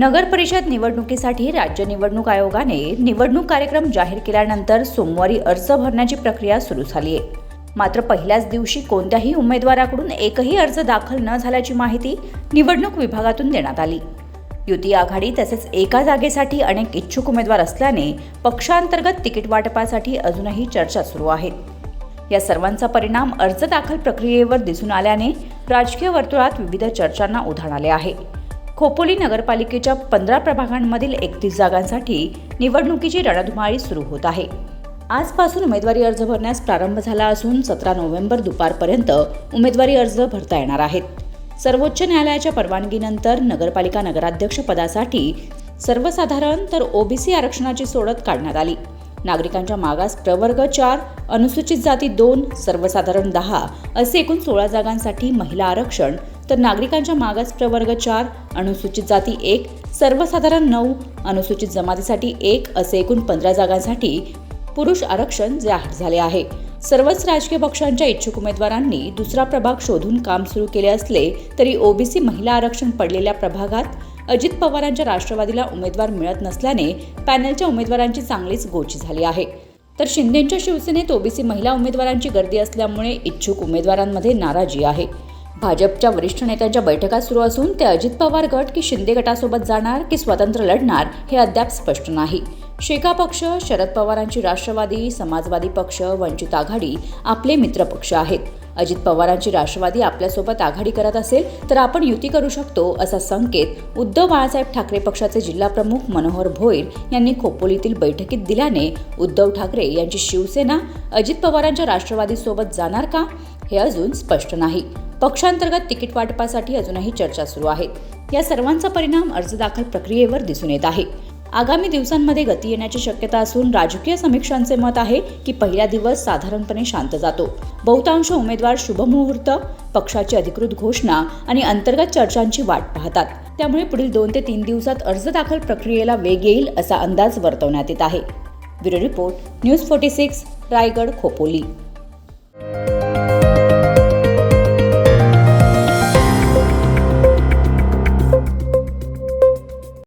नगर परिषद निवडणुकीसाठी राज्य निवडणूक आयोगाने निवडणूक कार्यक्रम जाहीर केल्यानंतर सोमवारी अर्ज भरण्याची प्रक्रिया सुरू झाली आहे मात्र पहिल्याच दिवशी कोणत्याही उमेदवाराकडून एकही अर्ज दाखल न झाल्याची माहिती निवडणूक विभागातून देण्यात आली. युती आघाडी तसेच एका जागेसाठी अनेक इच्छुक उमेदवार असल्याने पक्षांतर्गत तिकीट वाटपासाठी अजूनही चर्चा सुरू आहेत या सर्वांचा परिणाम अर्ज दाखल प्रक्रियेवर दिसून आल्याने राजकीय वर्तुळात विविध चर्चांना उधाण आले आहे. खोपोली नगरपालिकेच्या पंधरा प्रभागांमधील एकतीस जागांसाठी निवडणुकीची रणधुमाळी सुरू होत आहे. आजपासून उमेदवारी अर्ज भरण्यास प्रारंभ झाला असून सतरा नोव्हेंबर दुपारपर्यंत उमेदवारी अर्ज भरता येणार आहेत. सर्वोच्च न्यायालयाच्या परवानगीनंतर नगरपालिका नगराध्यक्ष पदासाठी सर्वसाधारण तर ओबीसी आरक्षणाची सोडत काढण्यात आली. नागरिकांच्या मागास प्रवर्ग चार अनुसूचित जाती दोन सर्वसाधारण दहा असे एकूण सोळा जागांसाठी महिला आरक्षण तर नागरिकांच्या मागास प्रवर्ग चार अनुसूचित जाती एक सर्वसाधारण नऊ अनुसूचित जमातीसाठी एक असे एकूण पंधरा जागांसाठी पुरुष आरक्षण जाहीर झाले आहे. सर्वच राजकीय पक्षांच्या इच्छुक उमेदवारांनी दुसरा प्रभाग शोधून काम सुरू केले असले तरी ओबीसी महिला आरक्षण पडलेल्या प्रभागात अजित पवारांच्या राष्ट्रवादीला उमेदवार मिळत नसल्याने पॅनलच्या उमेदवारांची चांगलीच गोची झाली आहे. तर शिंदेच्या शिवसेनेत ओबीसी महिला उमेदवारांची गर्दी असल्यामुळे इच्छुक उमेदवारांमध्ये नाराजी आहे. भाजपच्या वरिष्ठ नेत्यांच्या बैठका सुरू असून ते अजित पवार गट की शिंदे गटासोबत जाणार की स्वतंत्र लढणार हे अद्याप स्पष्ट नाही. शेका पक्ष शरद पवारांची राष्ट्रवादी समाजवादी पक्ष वंचित आघाडी आपले मित्रपक्ष आहेत. अजित पवारांची राष्ट्रवादी आपल्यासोबत आघाडी करत असेल तर आपण युती करू शकतो असा संकेत उद्धव बाळासाहेब ठाकरे पक्षाचे जिल्हाप्रमुख मनोहर भोईर यांनी खोपोलीतील बैठकीत दिल्याने उद्धव ठाकरे यांची शिवसेना अजित पवारांच्या राष्ट्रवादीसोबत जाणार का हे अजून स्पष्ट नाही. पक्षांतर्गत तिकीट वाटपासाठी अजूनही चर्चा सुरू आहेत या सर्वांचा परिणाम अर्ज दाखल प्रक्रियेवर दिसून येत आहे. आगामी दिवसांमध्ये गती येण्याची शक्यता असून राजकीय समीक्षांचे मत आहे की पहिला दिवस साधारणपणे शांत जातो. बहुतांश उमेदवार शुभमुहूर्त पक्षाची अधिकृत घोषणा आणि अंतर्गत चर्चांची वाट पाहतात. त्यामुळे पुढील दोन ते तीन दिवसात अर्ज दाखल प्रक्रियेला वेग येईल असा अंदाज वर्तवण्यात येत आहे. Bureau report news forty six Raigad Khopoli.